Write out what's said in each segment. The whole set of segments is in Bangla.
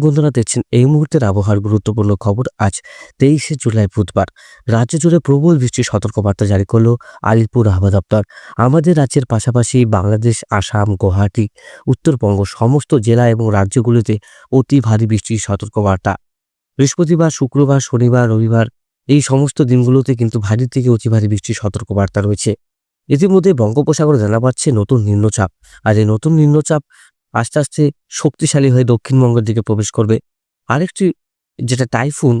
বন্ধুরা দেখছেন, এই মুহূর্তের আবহাওয়ার গুরুত্বপূর্ণ খবর আজ তেইশে জুলাই বুধবার। রাজ্য জুড়ে প্রবল বৃষ্টির সতর্কবার্তা জারি করল আলিপুর আবহাওয়া দপ্তর। আমাদের রাজ্যের পাশাপাশি বাংলাদেশ, আসাম, গুয়াহাটি, উত্তরবঙ্গ সমস্ত জেলা এবং রাজ্যগুলিতে অতি ভারী বৃষ্টির সতর্কবার্তা। বৃহস্পতিবার, শুক্রবার, শনিবার, রবিবার এই সমস্ত দিনগুলোতে কিন্তু ভারী থেকে অতি ভারী বৃষ্টির সতর্কবার্তা রয়েছে। ইতিমধ্যে বঙ্গোপসাগরে জানা পাচ্ছে নতুন নিম্নচাপ। আর এই নতুন নিম্নচাপ আস্তে আস্তে শক্তিশালী হয়ে দক্ষিণবঙ্গের দিকে প্রবেশ করবে। আরেকটি যেটা টাইফুন,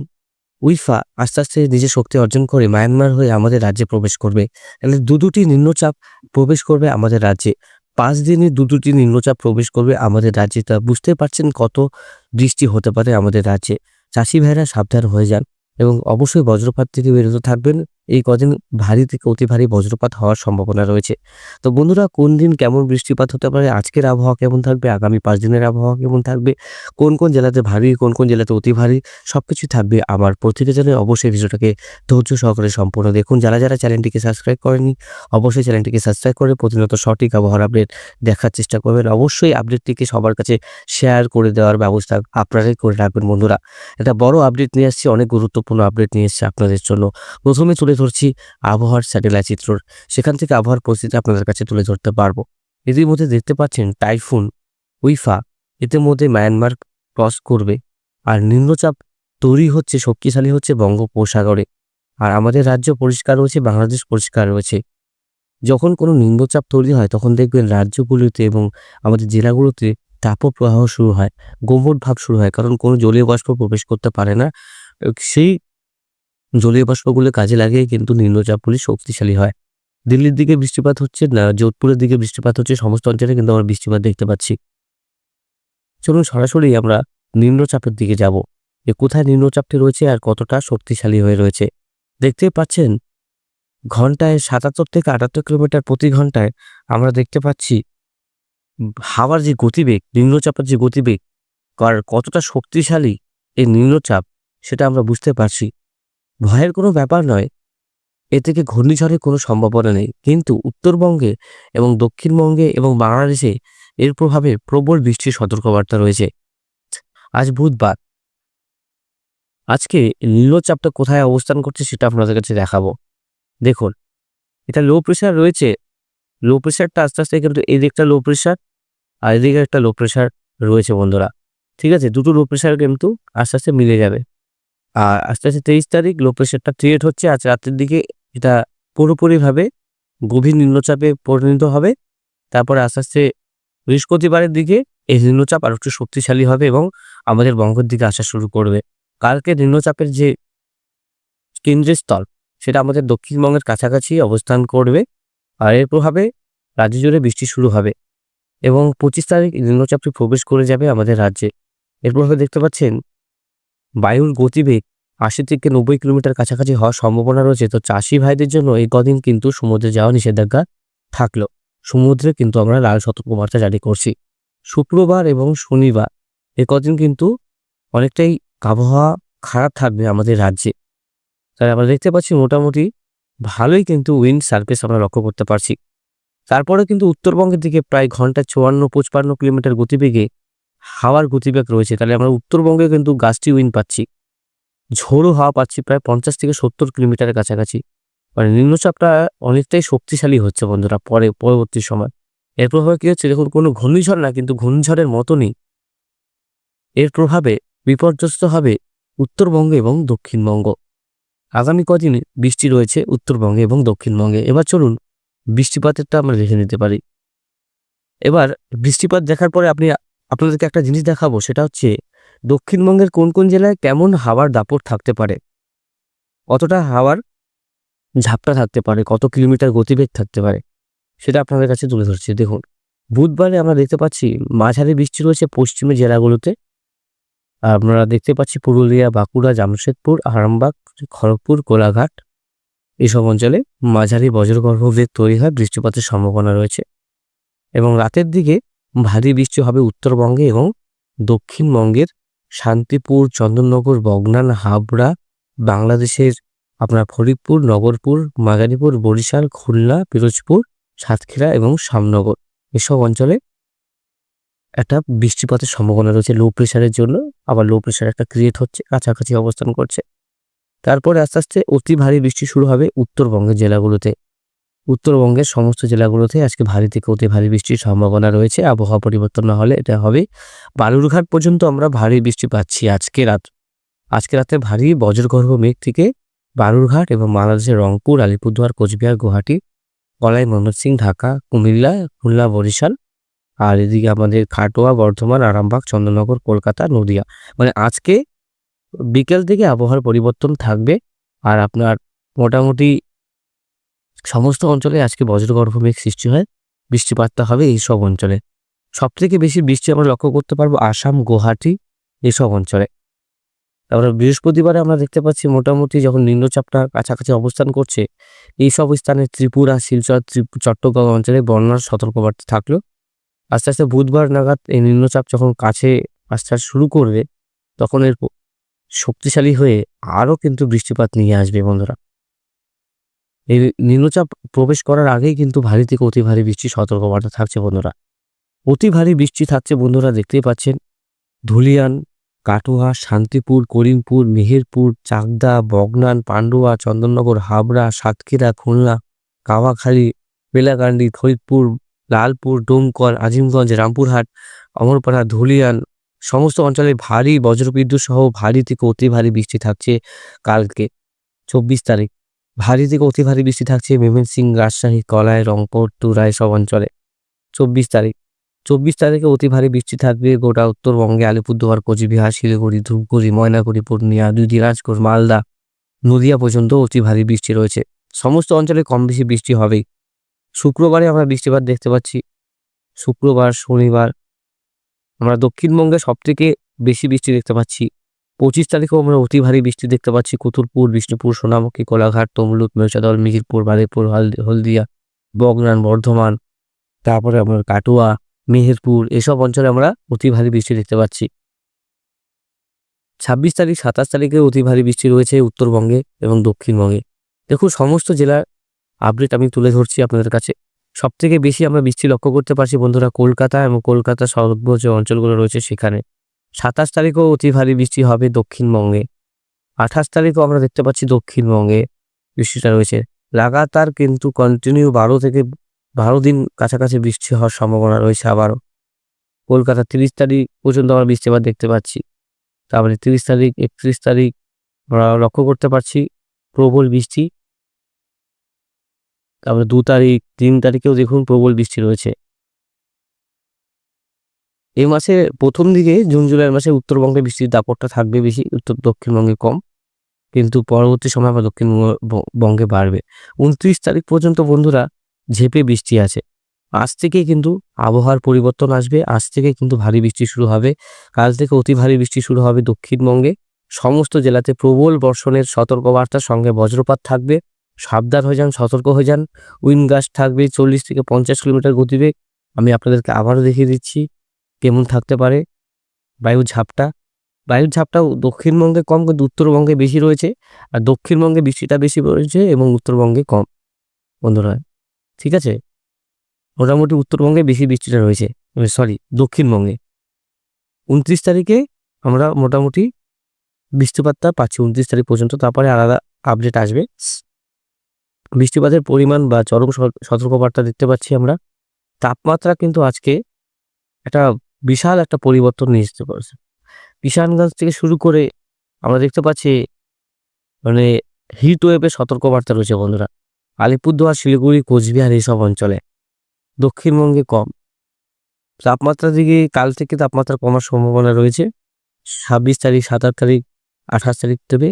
উইফা আস্তে আস্তে নিজের শক্তি অর্জন করে মায়ানমার হয়ে আমাদের রাজ্যে প্রবেশ করবে। তাহলে দু দুটি নিম্নচাপ প্রবেশ করবে আমাদের রাজ্যে। পাঁচ দিনে দু দুটি নিম্নচাপ প্রবেশ করবে আমাদের রাজ্যে। তা বুঝতে পারছেন কত বৃষ্টি হতে পারে আমাদের রাজ্যে। চাষি ভাইরা সাবধান হয়ে যান এবং অবশ্যই বজ্রপাত থেকে বিরত থাকবেন। এই কদিন ভারী থেকে অতি ভারী বজ্রপাত হওয়ার সম্ভাবনা রয়েছে। তো বন্ধুরা, কোন দিন কেমন বৃষ্টিপাত হতে পারে? আজকের আবহাওয়া কেমন থাকবে? আগামী পাঁচ দিনের আবহাওয়া কেমন থাকবে? কোন কোন জেলাতে ভারী, কোন কোন জেলাতে অতি ভারী? সব কিছুই থাকবে আমার প্রতিটা জেলায় অবশ্যই ভিডিওটাকে ধৈর্য সহকারে সম্পূর্ণ দেখুন। যারা যারা চ্যানেলটিকে সাবস্ক্রাইব করেনি অবশ্যই চ্যানেলটিকে সাবস্ক্রাইব করে প্রতিনিয়ত সঠিক আবহাওয়ার আপডেট দেখার চেষ্টা করবেন। অবশ্যই আপডেটটিকে সবার কাছে শেয়ার করে দেওয়ার ব্যবস্থা আপনারাই করে রাখবেন বন্ধুরা। একটা বড় আপডেট নিয়ে আসছি, অনেক গুরুত্বপূর্ণ আপডেট নিয়ে এসেছি আপনাদের জন্য। প্রথমে তুলে ধরছি আবহাওয়ার স্যাটেলাইট চিত্র সেখান থেকে আবহাওয়ার পরিস্থিতি আপনাদের কাছে তুলে ধরতে পারব। এদের মধ্যে দেখতে পাচ্ছেন টাইফুন, উইফা এদের মধ্যে মায়ানমার ক্রস করবে। আর নিম্নচাপ তৈরি হচ্ছে, শক্তিশালী হচ্ছে বঙ্গোপসাগরে। আর আমাদের রাজ্য পরিষ্কার রয়েছে, বাংলাদেশ পরিষ্কার রয়েছে। যখন কোনো নিম্নচাপ তৈরি হয়, তখন দেখবেন রাজ্যগুলিতে এবং আমাদের জেলাগুলোতে তাপপ্রবাহ শুরু হয়, গোমট ভাব শুরু হয়। কারণ কোনো জলীয় বাষ্প প্রবেশ করতে পারে না। সেই জলীয় বাষ্পগুলো কাজে লাগিয়ে কিন্তু নিম্নচাপগুলি শক্তিশালী হয়। দিল্লির দিকে বৃষ্টিপাত হচ্ছে, না, যোধপুরের দিকে বৃষ্টিপাত হচ্ছে, সমস্ত অঞ্চলে কিন্তু আমরা বৃষ্টিপাত দেখতে পাচ্ছি। চলুন সরাসরি আমরা নিম্নচাপের দিকে যাব। যে কোথায় নিম্নচাপটি রয়েছে আর কতটা শক্তিশালী হয়ে রয়েছে। দেখতে পাচ্ছেন, ঘন্টায় সাতাত্তর থেকে আটাত্তর কিলোমিটার প্রতি ঘন্টায় আমরা দেখতে পাচ্ছি, হাওয়ার যে গতিবেগ, নিম্নচাপের যে গতিবেগ, আর কতটা শক্তিশালী এই নিম্নচাপ, সেটা আমরা বুঝতে পারছি। ভয়ের কোনো ব্যাপার নয়। এ থেকে ঘূর্ণিঝড়ের কোনো সম্ভাবনা নেই। কিন্তু উত্তরবঙ্গে এবং দক্ষিণবঙ্গে এবং বাংলাদেশে এর প্রভাবে প্রবল বৃষ্টির সতর্কবার্তা রয়েছে। আজ বুধবার। আজকে নিম্নচাপটা কোথায় অবস্থান করছে সেটা আপনাদের কাছে দেখাবো। দেখুন, এটা লো প্রেশার রয়েছে। লো প্রেশারটা আস্তে আস্তে কিন্তু এই দিকটা লো প্রেশার আর এদিকে একটা লো প্রেশার রয়েছে বন্ধুরা। ঠিক আছে, দুটো লো প্রেশার কিন্তু আস্তে আস্তে মিলে যাবে। আর আস্তে আস্তে তেইশ তারিখ লো প্রেশারটা ক্রিয়েট হচ্ছে। আজ রাতের দিকে এটা পুরোপুরিভাবে গভীর নিম্নচাপে পরিণত হবে। তারপরে আস্তে আস্তে বৃহস্পতিবারের দিকে এই নিম্নচাপ আরও একটু শক্তিশালী হবে এবং আমাদের বঙ্গের দিকে আসা শুরু করবে। কালকে নিম্নচাপের যে কেন্দ্রের স্থল সেটা আমাদের দক্ষিণবঙ্গের কাছাকাছি অবস্থান করবে আর এর প্রভাবে রাজ্য জুড়ে বৃষ্টি শুরু হবে এবং পঁচিশ তারিখ নিম্নচাপটি প্রবেশ করে যাবে আমাদের রাজ্যে। এর প্রভাবে দেখতে পাচ্ছেন বায়ুর গতিবেগ আশি থেকে নব্বই কিলোমিটার কাছাকাছি হওয়ার সম্ভাবনা রয়েছে। তো চাষি ভাইদের জন্য এই কদিন কিন্তু সমুদ্রে যাওয়া নিষেধাজ্ঞা থাকল। সমুদ্রে কিন্তু আমরা লাল সতর্কবার্তা জারি করছি। শুক্রবার এবং শনিবার এ কদিন কিন্তু অনেকটাই আবহাওয়া খারাপ থাকবে আমাদের রাজ্যে। তাই আমরা দেখতে পাচ্ছি মোটামুটি ভালোই কিন্তু উইন্ড সার্ফেস আমরা লক্ষ্য করতে পারছি। তারপরে কিন্তু উত্তরবঙ্গের দিকে প্রায় ঘন্টায় চুয়ান্ন, পঁচপান্ন কিলোমিটার গতিবেগে হাওয়ার গতিবেগ রয়েছে, তাহলে আমরা উত্তরবঙ্গে কিন্তু গাছটি উইন পাচ্ছি। ঝোড়ো হাওয়া পাচ্ছি প্রায় পঞ্চাশ থেকে সত্তর কিলোমিটারের কাছাকাছি। মানে নিম্নচাপটা অনেকটাই শক্তিশালী হচ্ছে বন্ধুরা পরে, পরবর্তী সময়। এর প্রভাবে কী হচ্ছে? দেখুন, কোনো ঘূর্ণিঝড় না, কিন্তু ঘূর্ণিঝড়ের মতনই। এর প্রভাবে বিপর্যস্ত হবে উত্তরবঙ্গ এবং দক্ষিণবঙ্গ। আগামী কদিনে বৃষ্টি রয়েছে উত্তরবঙ্গে এবং দক্ষিণবঙ্গে। এবার চলুন বৃষ্টিপাতেরটা আমরা দেখে নিতে পারি। এবার বৃষ্টিপাত দেখার পরে আপনি আপনাদেরকে একটা জিনিস দেখাবো, সেটা হচ্ছে দক্ষিণবঙ্গের কোন কোন জেলায় কেমন হাওয়ার দাপট থাকতে পারে? কতটা হাওয়ার ঝাপটা থাকতে পারে? কত কিলোমিটার গতিবেগ থাকতে পারে? সেটা আপনাদের কাছে তুলে ধরছি। দেখুন, বুধবারে আমরা দেখতে পাচ্ছি মাঝারি বৃষ্টি রয়েছে পশ্চিমের জেলাগুলোতে। আপনারা দেখতে পাচ্ছি পুরুলিয়া, বাঁকুড়া, জামশেদপুর, আরামবাগ, খড়গপুর, কোলাঘাট। এসব অঞ্চলে মাঝারি বজ্রগর্ভবেগ তৈরি হয় বৃষ্টিপাতের সম্ভাবনা রয়েছে। এবং রাতের দিকে ভারী বৃষ্টি হবে উত্তরবঙ্গে এবং দক্ষিণবঙ্গের শান্তিপুর, চন্দননগর, বগনান, হাবড়া, বাংলাদেশের আপনার ফরিদপুর, নগরপুর মাগারীপুর বরিশাল, খুলনা, পিরোজপুর, সাতক্ষীরা এবং শামনগর। এসব অঞ্চলে একটা বৃষ্টিপাতের সম্ভাবনা রয়েছে লো প্রেশারের জন্য। আবার লো প্রেশার একটা ক্রিয়েট হচ্ছে, কাছাকাছি অবস্থান করছে। তারপরে আস্তে আস্তে অতি ভারী বৃষ্টি শুরু হবে উত্তরবঙ্গের জেলাগুলোতে। উত্তরবঙ্গের সমস্ত জেলাগুলোতে আজকে ভারী থেকে অতি ভারী বৃষ্টির সম্ভাবনা রয়েছে। আবহাওয়া পরিবর্তন না হলে এটা হবে বালুরঘাট পর্যন্ত আমরা ভারী বৃষ্টি পাচ্ছি আজকে রাত। আজকে রাতে ভারী বজ্রগর্ভ মেঘ থেকে বালুরঘাট এবং বাংলাদেশের রংপুর, আলিপুরদুয়ার, কোচবিহার, গুয়াহাটি কলাই ময়মনসিং ঢাকা, কুমিল্লা, খুলনা, বরিশাল আর এদিকে আমাদের খাটোয়া, বর্ধমান, আরামবাগ, চন্দ্রনগর, কলকাতা, নদিয়া। মানে আজকে বিকেল থেকে আবহাওয়ার পরিবর্তন থাকবে আর আপনার মোটামুটি সমস্ত অঞ্চলে আজকে বজ্রগর্ভ মেঘ সৃষ্টি হয়, বৃষ্টিপাতটা হবে এই সব অঞ্চলে। সব থেকে বেশি বৃষ্টি আমরা লক্ষ্য করতে পারব আসাম, গুয়াহাটি এসব অঞ্চলে। তারপরে বৃহস্পতিবারে আমরা দেখতে পাচ্ছি মোটামুটি যখন নিম্নচাপটা কাছাকাছি অবস্থান করছে এই সব স্থানে ত্রিপুরা, শিলচর, ত্রিপু চট্টগ্রাম অঞ্চলে বন্যার সতর্কবার্তা থাকল। আস্তে আস্তে বুধবার নাগাদ এই নিম্নচাপ যখন কাছে আসতে আসতে শুরু করবে, তখন এর শক্তিশালী হয়ে আরও কিন্তু বৃষ্টিপাত নিয়ে আসবে বন্ধুরা। এই নিম্নচাপ প্রবেশ করার আগেই কিন্তু ভারী থেকে অতি ভারী বৃষ্টির সতর্কবার্তা থাকছে বন্ধুরা। অতি ভারী বৃষ্টি থাকছে বন্ধুরা, দেখতেই পাচ্ছেন। ধুলিয়ান, কাটোয়া, শান্তিপুর, করিমপুর, মেহেরপুর, চাকদা, বগনান, পান্ডুয়া, চন্দননগর, হাবড়া, সাতক্ষীরা, খুলনা কাওয়াখালী বেলাকান্দি, ফরিদপুর, লালপুর, ডোমকল, আজিমগঞ্জ, রামপুরহাট, অমরপাড়া, ধুলিয়ান, সমস্ত অঞ্চলে ভারী বজ্রবিদ্যুৎ সহ ভারী থেকে অতি ভারী বৃষ্টি থাকছে কালকে। চব্বিশ তারিখ। ভারী থেকে অতি ভারী বৃষ্টি থাকছে সিং, রাজশাহী কলায় রংপুর, তুরাই সব অঞ্চলে। চব্বিশ তারিখ। চব্বিশ তারিখে অতি ভারী বৃষ্টি থাকবে গোটা উত্তরবঙ্গে, আলিপুরদুয়ার, কোচবিহার, শিলিগুড়ি, ধূপগুড়ি, ময়নাগুড়ি, পূর্ণিয়া, দুই দিনাজপুর, মালদা, নদিয়া পর্যন্ত অতি ভারী বৃষ্টি রয়েছে। সমস্ত অঞ্চলে কম বেশি বৃষ্টি হবেই। শুক্রবারে আমরা বৃষ্টিপাত দেখতে পাচ্ছি। শুক্রবার, শনিবার, আমরা দক্ষিণবঙ্গে সব থেকে বেশি বৃষ্টি দেখতে পাচ্ছি। পঁচিশ তারিখেও আমরা অতি ভারী বৃষ্টি দেখতে পাচ্ছি। কুতুরপুর বিষ্ণুপুর, সোনামুখী, কোলাঘাট, তমলুক, মেরচাদল, মিহিরপুর হলদি হলদিয়া, বগনান, বর্ধমান, তারপরে আমরা কাটুয়া, মেহেরপুর, এসব অঞ্চলে আমরা অতি ভারী বৃষ্টি দেখতে পাচ্ছি। ছাব্বিশ তারিখ, সাতাশ তারিখে অতি ভারী বৃষ্টি রয়েছে উত্তরবঙ্গে এবং দক্ষিণবঙ্গে। দেখুন, সমস্ত জেলার আপডেট আমি তুলে ধরছি আপনাদের কাছে। সব থেকে বেশি আমরা বৃষ্টি লক্ষ্য করতে পারছি বন্ধুরা কলকাতা এবং কলকাতা সর্ব যে অঞ্চলগুলো রয়েছে সেখানে। সাতাশ তারিখেও অতি ভারী বৃষ্টি হবে দক্ষিণবঙ্গে। আঠাশ তারিখও আমরা দেখতে পাচ্ছি দক্ষিণবঙ্গে বৃষ্টিটা রয়েছে। লাগাতার কিন্তু কন্টিনিউ বারো থেকে বারো দিন কাছাকাছি বৃষ্টি হওয়ার সম্ভাবনা রয়েছে আবারও। কলকাতা তিরিশ তারিখ পর্যন্ত আমরা বৃষ্টিপাত দেখতে পাচ্ছি। তারপরে তিরিশ তারিখ, একত্রিশ তারিখ আমরা লক্ষ্য করতে পারছি প্রবল বৃষ্টি। তারপরে দু তারিখ, তিন তারিখেও দেখুন প্রবল বৃষ্টি রয়েছে। এই মাসে প্রথম দিকে জুন, জুলাই মাসে উত্তরবঙ্গে বৃষ্টির দাপটটা থাকবে বেশি, উত্তর দক্ষিণবঙ্গে কম। কিন্তু পরবর্তী সময় আবার দক্ষিণবঙ্গে বাড়বে। উনত্রিশ তারিখ পর্যন্ত বন্ধুরা ঝেপে বৃষ্টি আছে। আজ থেকে কিন্তু আবহাওয়ার পরিবর্তন আসবে, আজ থেকে কিন্তু ভারী বৃষ্টি শুরু হবে। কাল থেকে অতি ভারী বৃষ্টি শুরু হবে দক্ষিণবঙ্গে। সমস্ত জেলাতে প্রবল বর্ষণের সতর্কবার্তার সঙ্গে বজ্রপাত থাকবে। সাবধান হয়ে যান, সতর্ক হয়ে যান। উইন্ড গাছ থাকবে চল্লিশ থেকে পঞ্চাশ কিলোমিটার গতিবেগ। আমি আপনাদেরকে আবারও দেখিয়ে দিচ্ছি। কেমন থাকতে পারে? বায়ুর ঝাপটা? বায়ুর ঝাপটাও দক্ষিণবঙ্গে কম কিন্তু উত্তরবঙ্গে বেশি রয়েছে। আর দক্ষিণবঙ্গে বৃষ্টিটা বেশি রয়েছে এবং উত্তরবঙ্গে কম, বন্ধুরা। ঠিক আছে? মোটামুটি উত্তরবঙ্গে বেশি বৃষ্টিটা রয়েছে। সরি দক্ষিণবঙ্গে। উনত্রিশ তারিখে আমরা মোটামুটি বৃষ্টিপাতটা পাচ্ছি। উনত্রিশ তারিখ পর্যন্ত তারপরে আলাদা আপডেট আসবে। বৃষ্টিপাতের পরিমাণ বা চরম সতর্কবার্তা দেখতে পাচ্ছি আমরা। তাপমাত্রা কিন্তু আজকে একটা বিশাল একটা পরিবর্তন নিয়ে আসতে পারছে কিষানগঞ্জ থেকে শুরু করে আমরা দেখতে পাচ্ছি মানে হিট ওয়েভের সতর্কবার্তা রয়েছে বন্ধুরা। আলিপুরদুয়ার, শিলিগুড়ি, কোচবিহার এইসব অঞ্চলে দক্ষিণবঙ্গে কম। তাপমাত্রা দিকে কাল থেকে তাপমাত্রা কমার সম্ভাবনা রয়েছে। ছাব্বিশ তারিখ, সাতাশ তারিখ, আঠাশ তারিখ থেকে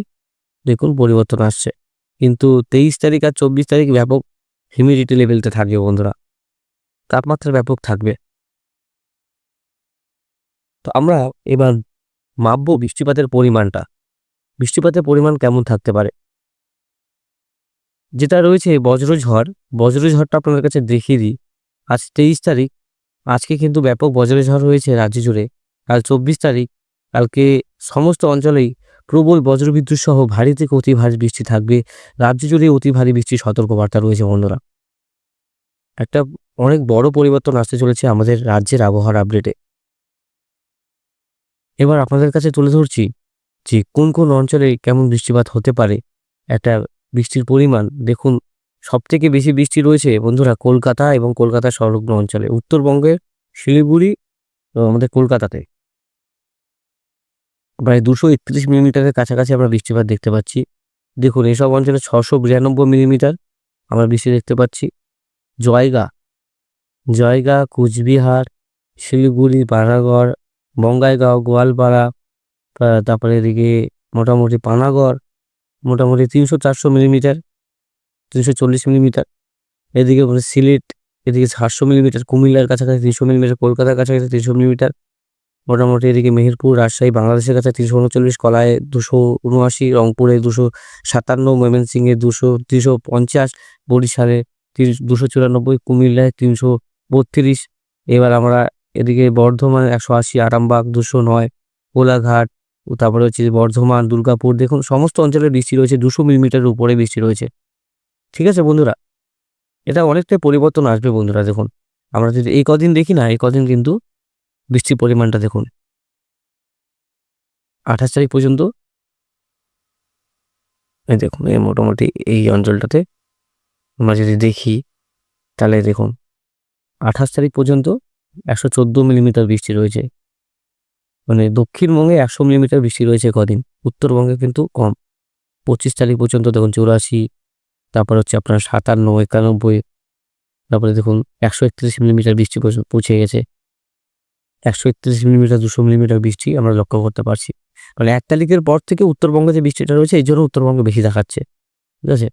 দেখুন পরিবর্তন আসছে। কিন্তু তেইশ তারিখ আর চব্বিশ তারিখ ব্যাপক হিউমিডিটি লেভেলতে থাকবে বন্ধুরা। তাপমাত্রা ব্যাপক থাকবে। তো আমরা এবার মাপবো বৃষ্টিপাতের পরিমাণটা। বৃষ্টিপাতের পরিমাণ কেমন থাকতে পারে? যেটা রয়েছে বজ্রঝড়, বজ্রঝড়টা আপনাদের কাছে দেখিয়ে দিই। আজ তেইশ তারিখ, আজকে কিন্তু ব্যাপক বজ্রঝড় রয়েছে রাজ্য জুড়ে। কাল চব্বিশ তারিখ, কালকে সমস্ত অঞ্চলেই প্রবল বজ্রবিদ্যুৎ সহ ভারী থেকে অতি ভারী বৃষ্টি থাকবে। রাজ্য জুড়ে অতি ভারী বৃষ্টির সতর্কবার্তা রয়েছে বন্ধুরা। একটা অনেক বড় পরিবর্তন আসতে চলেছে আমাদের রাজ্যের আবহাওয়ার আপডেটে এবার আপনাদের কাছে তুলে ধরছি যে কোন কোন অঞ্চলে কেমন বৃষ্টিপাত হতে পারে। একটা বৃষ্টির পরিমাণ, দেখুন সব থেকে বেশি বৃষ্টি রয়েছে বন্ধুরা কলকাতা এবং কলকাতা সংলগ্ন অঞ্চলে। উত্তরবঙ্গের শিলিগুড়ি আমাদের কলকাতাতে। প্রায় দুশো একত্রিশ মিলিমিটারের কাছাকাছি আমরা বৃষ্টিপাত দেখতে পাচ্ছি। দেখুন, এসব অঞ্চলে ছশো বিরানব্বই মিলিমিটার আমরা বৃষ্টি দেখতে পাচ্ছি। জয়গা জয়গা, কুচবিহার, শিলিগুড়ি পানাগড় বঙ্গাইগাঁও গোয়ালপাড়া তারপরে এদিকে মোটামুটি পানাগড়, মোটামুটি তিনশো চারশো মিলিমিটার, তিনশো চল্লিশ মিলিমিটার। এদিকে সিলেট, এদিকে সাতশো মিলিমিটার, কুমিল্লার কাছাকাছি তিনশো মিলিমিটার, কলকাতার কাছাকাছি তিনশো মিলিমিটার। মোটামুটি এদিকে মেহেরপুর, রাজশাহী, বাংলাদেশের কাছে তিনশো উনচল্লিশ, কলায় দুশো উনআশি, রংপুরে দুশো সাতান্ন, ময়মনসিংহে দুশো, তিনশো পঞ্চাশ, বরিশালে তিরিশ দুশো চুরানব্বই, কুমিল্লায় তিনশো বত্রিশ। এবার আমরা এদিকে বর্ধমান একশো আশি, আরামবাগ দুশো নয় কোলাঘাট তারপরে হচ্ছে বর্ধমান, দুর্গাপুর, দেখুন সমস্ত অঞ্চলে বৃষ্টি রয়েছে, দুশো মিলিমিটার উপরে বৃষ্টি রয়েছে। ঠিক আছে বন্ধুরা? এটা অনেকটাই পরিবর্তন আসবে বন্ধুরা, দেখুন। আমরা যদি এই কদিন দেখি না, এই কদিন কিন্তু বৃষ্টির পরিমাণটা দেখুন। আঠাশ তারিখ পর্যন্ত এই দেখুন, এই মোটামুটি এই অঞ্চলটাতে আমরা যদি দেখি, তাহলে দেখুন, আঠাশ তারিখ পর্যন্ত একশো চোদ্দ মিলিমিটার বৃষ্টি রয়েছে। মানে দক্ষিণবঙ্গে একশো মিলিমিটার বৃষ্টি রয়েছে কদিন, উত্তরবঙ্গে কিন্তু কম। পঁচিশ তারিখ পর্যন্ত দেখুন চৌরাশি, তারপর হচ্ছে আপনার সাতান্ন, একানব্বই, তারপরে দেখুন একশো একত্রিশ মিলিমিটার বৃষ্টি পৌঁছে- গেছে। একশো একত্রিশ মিলিমিটার, দুশো মিলিমিটার বৃষ্টি আমরা লক্ষ্য করতে পারছি। মানে এক তারিখের পর থেকে উত্তরবঙ্গে যে বৃষ্টিটা রয়েছে এই জন্য উত্তরবঙ্গে বেশি দেখাচ্ছে। ঠিক আছে?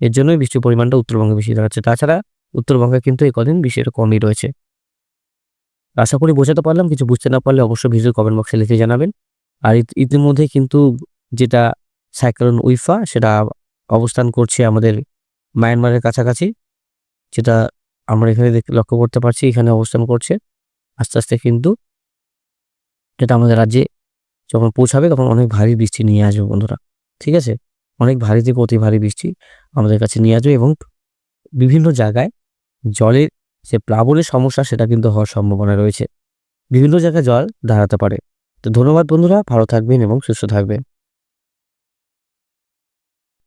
এর জন্যই বৃষ্টির পরিমাণটা উত্তরবঙ্গে বেশি দেখাচ্ছে। তাছাড়া উত্তরবঙ্গে কিন্তু এই কদিন বৃষ্টিটা কমই রয়েছে। আশা করি বোঝাতে পারলাম, কিছু বুঝতে না পারলে অবশ্যই ভিডিও কমেন্ট বক্সে লিখে জানাবেন। আর ইত- ইতিমধ্যে কিন্তু যেটা সাইক্লোন উইফা, সেটা অবস্থান করছে আমাদের মায়ানমারের কাছাকাছি, যেটা আমরা এখানে লক্ষ্য করতে পারছি, এখানে অবস্থান করছে। আস্তে আস্তে কিন্তু যেটা আমাদের রাজ্যে যখন পৌঁছাবে তখন অনেক ভারী বৃষ্টি নিয়ে আসবে বন্ধুরা, ঠিক আছে? অনেক ভারী থেকে অতি ভারী বৃষ্টি আমাদের কাছে নিয়ে আসবে এবং বিভিন্ন জায়গায় জলের যে প্লাবনের সমস্যা, সেটা কিন্তু হওয়ার সম্ভাবনা রয়েছে। বিভিন্ন জায়গায় জল দাঁড়াতে পারে। তো ধন্যবাদ বন্ধুরা, ভালো থাকবেন এবং সুস্থ থাকবেন।